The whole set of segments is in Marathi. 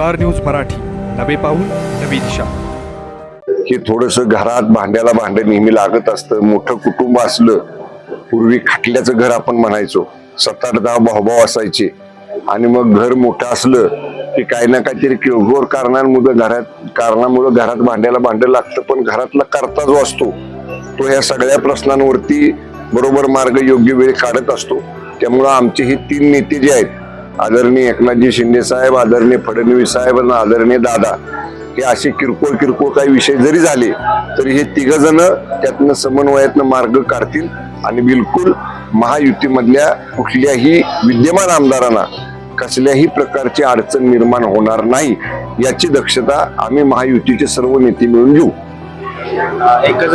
Star news Marathi. नवे पाऊल नवी दिशा. हे थोडस घरात भांड्याला भांडं नेहमी लागत असतं. मोठं कुटुंब असलं पूर्वी खाटल्याचं घर आपण म्हणायचो. सात आठ दहा भाऊभाव असायचे. आणि मग घर मोठं असलं की काही ना काहीतरी किरकोळ कारणांमुळे घरात कारणामुळे घरात भांड्याला भांडं लागतं. पण घरातला करता जो असतो तो ह्या सगळ्या प्रश्नांवरती बरोबर मार्ग योग्य वेळ काढत असतो. त्यामुळं आमचे हे तीन नेते जे आहेत आदरणीय एकनाथजी शिंदे साहेब आदरणीय फडणवीस साहेब आणि आदरणीय दादा हे असे किरकोळ किरकोळ काही विषय जरी झाले तरी हे तिघ जण त्यातनं समन्वयातनं मार्ग काढतील आणि बिलकुल महायुतीमधल्या कुठल्याही विद्यमान आमदारांना कसल्याही प्रकारची अडचण निर्माण होणार नाही याची दक्षता आम्ही महायुतीचे सर्व नेते मिळून घेऊ. एकच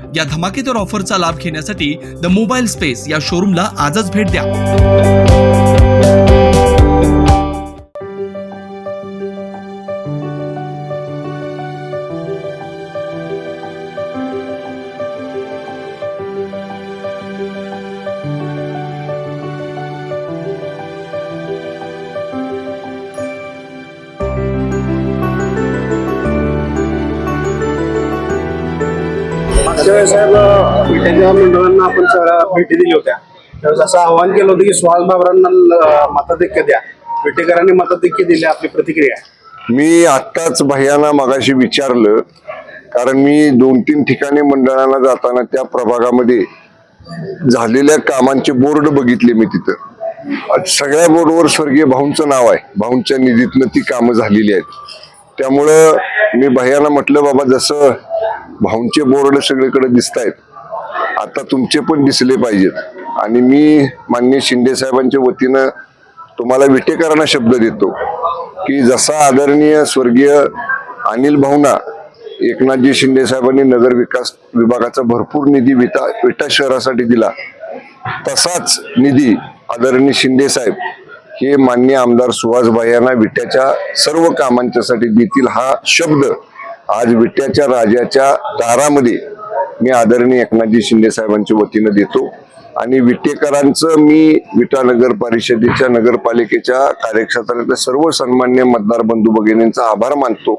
या धमाकेदार ऑफरचा लाभ घेण्यासाठी द मोबाईल स्पेस या शोरूमला आजच भेट द्या. मागच्या साहेब विट्याच्या मंडळांना आपण सगळ्या भेटी दिल्या होत्या. त्यावेळेस असं आवाहन केलं होतं की सुहास बाबरांना मताधिक्य द्या. विटेकरांनी मताधिक्य दिले आपली प्रतिक्रिया. मी आत्ताच भैयाना मगाशी विचारलं कारण मी दोन तीन ठिकाणी मंडळांना जाताना त्या प्रभागामध्ये झालेल्या कामांचे बोर्ड बघितले मी तिथं. सगळ्या बोर्डवर स्वर्गीय भाऊंचं नाव आहे. भाऊंच्या निधीतनं ती कामं झालेली आहेत. त्यामुळं मी भैयाला म्हटलं बाबा जसं भाऊंचे बोर्ड सगळीकडे दिसत आहेत आता तुमचे पण दिसले पाहिजेत. आणि मी मान्य शिंदे साहेबांच्या वतीनं तुम्हाला विटेकरांना शब्द देतो की जसा आदरणीय स्वर्गीय अनिल भाऊना एकनाथजी शिंदे साहेबांनी नगर विकास विभागाचा भरपूर निधी विटा विटा शहरासाठी दिला तसाच निधी आदरणीय शिंदे साहेब हे मान्य आमदार सुहास यांना विट्याच्या सर्व कामांच्यासाठी देतील हा शब्द आज विट्याच्या राजाच्या दारामध्ये मी आदरणीय एकनाथजी शिंदे साहेबांच्या वतीनं देतो. आणि विटेकरांचं मी विटा नगर परिषदेच्या नगरपालिकेच्या कार्यक्षेत्रातल्या सर्व सन्मान्य मतदार बंधू भगिनींचा आभार मानतो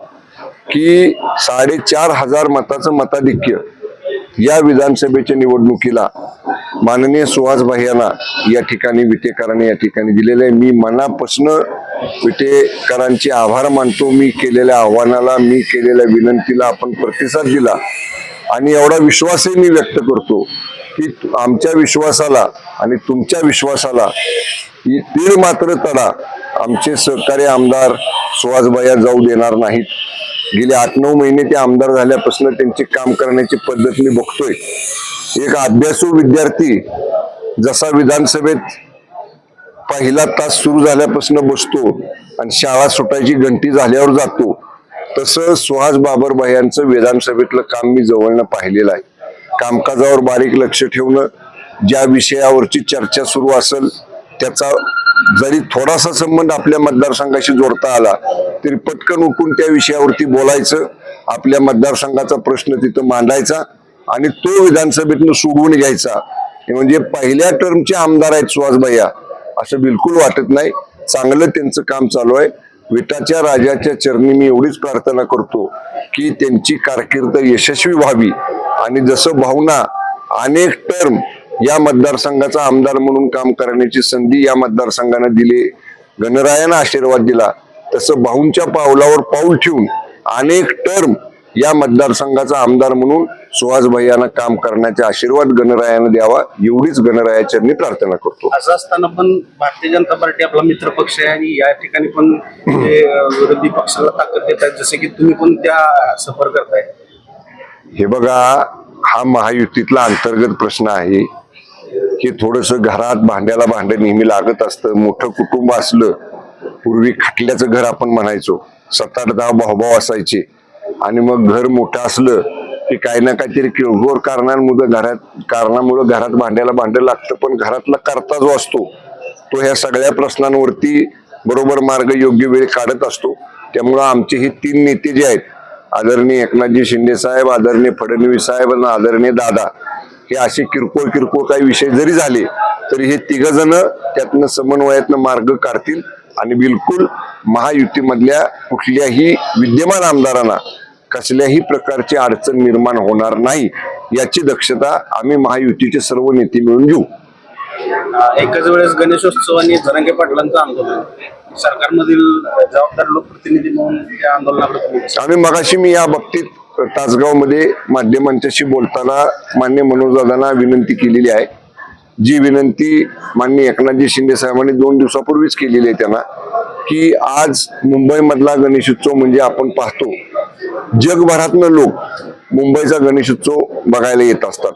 की साडेचार हजार मताचं मताधिक्य या विधानसभेच्या निवडणुकीला माननीय सुहास यांना या ठिकाणी विटेकरांनी या ठिकाणी दिलेलं आहे. मी मनापासनं विटेकरांचे आभार मानतो. मी केलेल्या आव्हानाला मी केलेल्या विनंतीला आपण प्रतिसाद दिला. आणि एवढा विश्वासही मी व्यक्त करतो की आमच्या विश्वासाला आणि तुमच्या विश्वासाला तीळ मात्र तडा आमचे सहकारी आमदार सुहासभाया जाऊ देणार नाहीत. गेले आठ नऊ महिने ते आमदार झाल्यापासून त्यांचे काम करण्याची पद्धत मी बघतोय. एक अभ्यासू विद्यार्थी जसा विधानसभेत पहिला तास सुरू झाल्यापासून बसतो आणि शाळा सुटायची घंटी झाल्यावर जातो तसं सुहास बाबर यांचं विधानसभेतलं काम मी जवळनं पाहिलेलं आहे. कामकाजावर बारीक लक्ष ठेवणं ज्या विषयावरची चर्चा सुरू असेल त्याचा जरी थोडासा संबंध आपल्या मतदारसंघाशी जोडता आला तरी पटकन उठून त्या विषयावरती बोलायचं आपल्या मतदारसंघाचा प्रश्न तिथं मांडायचा आणि तो विधानसभेतनं सोडवून घ्यायचा. हे म्हणजे पहिल्या टर्मचे आमदार आहेत सुहासभैया असं बिलकुल वाटत नाही. चांगलं त्यांचं काम चालू आहे. विटाच्या राजाच्या चरणी मी एवढीच प्रार्थना करतो की त्यांची कारकीर्द यशस्वी व्हावी आणि जसं भावना अनेक टर्म या मतदारसंघाचा आमदार म्हणून काम करण्याची संधी या मतदारसंघानं दिली. गणरायानं आशीर्वाद दिला. तसं भाऊंच्या पावलावर पाऊल ठेवून अनेक टर्म या मतदारसंघाचा आमदार म्हणून सुहास भैयानं काम करण्याचा आशीर्वाद गणरायानं द्यावा एवढीच गणरायाच्या मी प्रार्थना करतो. असं असताना पण भारतीय जनता पार्टी आपला मित्र पक्ष आहे आणि या ठिकाणी पण विरोधी पक्षाला ताकद देत आहेत जसे की तुम्ही पण त्या सफर करताय. हे बघा हा महायुतीतला अंतर्गत प्रश्न आहे. की थोडस घरात भांड्याला भांड नेहमी लागत असतं मोठं कुटुंब असलं पूर्वी खटल्याचं घर आपण म्हणायचो. सात आठ दहा भाऊभाव असायचे. आणि मग घर मोठं असलं की काही ना काहीतरी किरकोळ कारणांमुळे घरात कारणामुळे घरात भांड्याला भांडं लागतं पण घरातला करता जो असतो तो ह्या सगळ्या प्रश्नांवरती बरोबर मार्ग योग्य वेळ काढत असतो. त्यामुळं आमचे हे तीन नेते जे आहेत आदरणीय एकनाथजी शिंदे साहेब आदरणीय फडणवीस साहेब आणि आदरणीय दादा हे असे किरकोळ किरकोळ काही विषय जरी झाले तरी हे तिघ जण त्यातनं समन्वयातनं मार्ग काढतील आणि बिलकुल महायुतीमधल्या कुठल्याही विद्यमान आमदारांना कसल्याही प्रकारची अडचण निर्माण होणार नाही याची दक्षता आम्ही महायुतीचे सर्व नेते मिळून घेऊ. एकाच वेळेस गणेशोत्सव आणि जरांगे पाटलांचं आंदोलन. सरकारमधील जबाबदार लोकप्रतिनिधी म्हणून या आंदोलनाकडे आम्ही मगाशी मी या बाबतीत तासगावमध्ये माध्यमांच्याशी बोलताना मान्य मनोजदादांना विनंती केलेली आहे. जी विनंती मान्य एकनाथजी शिंदे साहेबांनी दोन दिवसापूर्वीच केलेली आहे त्यांना की आज मुंबईमधला गणेशोत्सव म्हणजे आपण पाहतो जगभरातनं लोक मुंबईचा गणेशोत्सव बघायला येत असतात.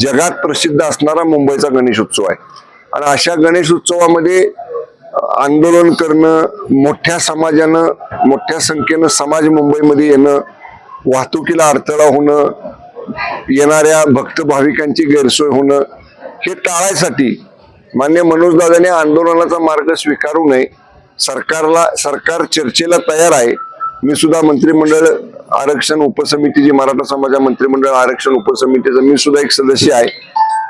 जगात प्रसिद्ध असणारा मुंबईचा गणेशोत्सव आहे. आणि अशा गणेशोत्सवामध्ये आंदोलन करणं मोठ्या समाजानं मोठ्या संख्येनं समाज मुंबईमध्ये येणं वाहतुकीला अडथळा होणं येणाऱ्या भक्त भाविकांची गैरसोय होणं हे टाळायसाठी मान्य मनोजदादाने आंदोलनाचा मार्ग स्वीकारू नये. सरकारला सरकार चर्चेला तयार आहे. मी सुद्धा मंत्रिमंडळ आरक्षण उपसमितीची मराठा समाजा मंत्रिमंडळ आरक्षण उपसमितीचा मी सुद्धा एक सदस्य आहे.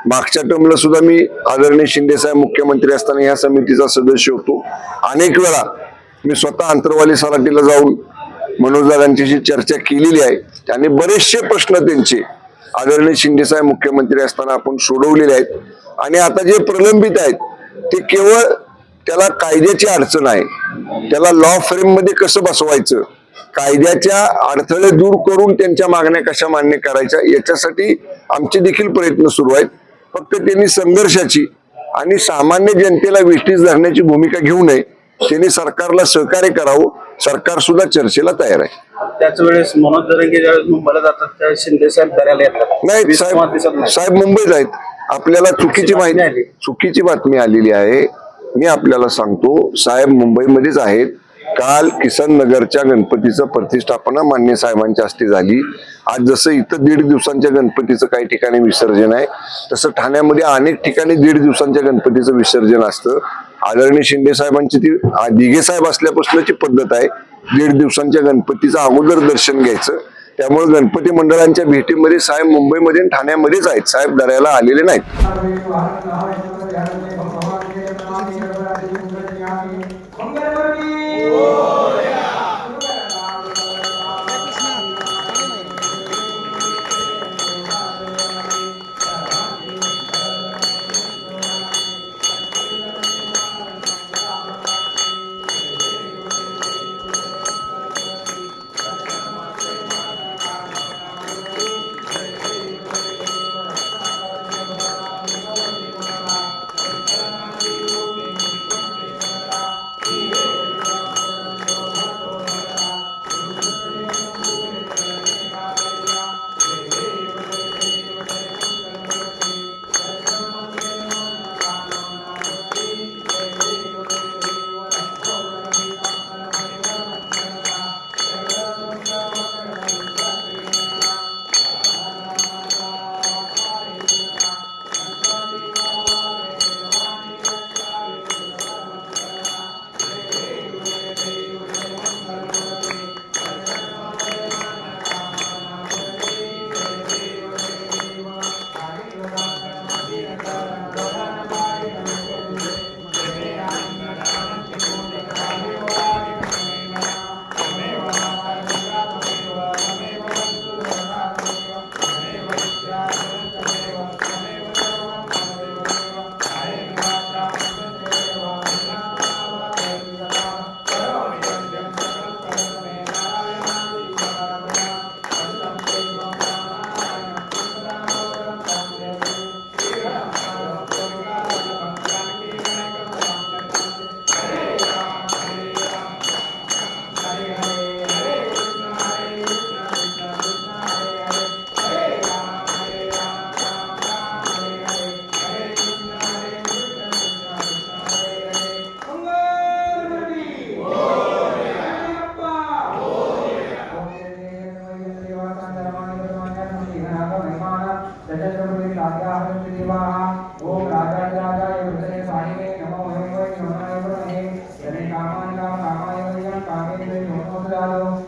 मागच्या टर्मला सुद्धा मी आदरणीय शिंदेसाहेब मुख्यमंत्री असताना या समितीचा सदस्य होतो. अनेक वेळा मी स्वतः अंतरवाली सराटीला जाऊन मनोजदादांच्याशी चर्चा केलेली आहे आणि बरेचसे प्रश्न त्यांचे आदरणीय शिंदेसाहेब मुख्यमंत्री असताना आपण सोडवलेले आहेत. आणि आता जे प्रलंबित आहेत ते केवळ त्याला कायद्याची अडचण आहे. त्याला लॉ फ्रेममध्ये कसं बसवायचं? कायद्याच्या अडथळे दूर करून त्यांच्या मागण्या कशा मान्य करायच्या याच्यासाठी आमचे देखील प्रयत्न सुरू आहेत. फक्त त्यांनी संघर्षाची आणि सामान्य जनतेला वेष्टीस धरण्याची भूमिका घेऊ नये त्यांनी सरकारला सहकार्य करावं. सरकार सुद्धा चर्चेला तयार आहे. त्याच वेळेस मनोज ज्यावेळेस मुंबईला जातात त्यावेळेस शिंदे साहेब येतात. नाही साहेब. साहेब मुंबईत आहेत. आपल्याला चुकीची माहिती आली. चुकीची बातमी आलेली आहे. मी आपल्याला सांगतो साहेब मुंबईमध्येच आहेत. काल किसन नगरच्या गणपतीचं प्रतिष्ठापना मान्य साहेबांच्या हस्ते झाली. आज जसं इथं दीड दिवसांच्या गणपतीचं काही ठिकाणी विसर्जन आहे तसं ठाण्यामध्ये अनेक ठिकाणी दीड दिवसांच्या गणपतीचं विसर्जन असतं. आदरणीय शिंदे साहेबांची ती दिघे साहेब असल्यापासूनची पद्धत आहे. दीड दिवसांच्या गणपतीचं अगोदर दर्शन घ्यायचं. त्यामुळे गणपती मंडळांच्या भेटीमध्ये साहेब मुंबईमध्ये ठाण्यामध्येच आहेत. साहेब दर्याला आलेले नाहीत. えっ?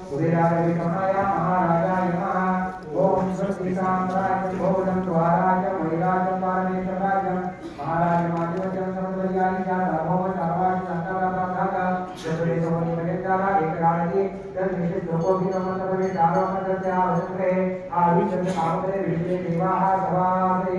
ददातु उदयाय विक्रमाय महाराजाय नमः। ओम स्वस्ति साम्राज्य भोगनं द्वाराय वैराजं पारमेश्वराय महाराज माध्यमं सर्वयानि जा भव सर्वाणि संकल्पाः जसरे सोनी मर्यादा एक राणी तर निश्चित लोको भी नमन करे दारो मदत्या त्या वस्त्रे आदि चंद्र कामरे विजय देवाः सभासेने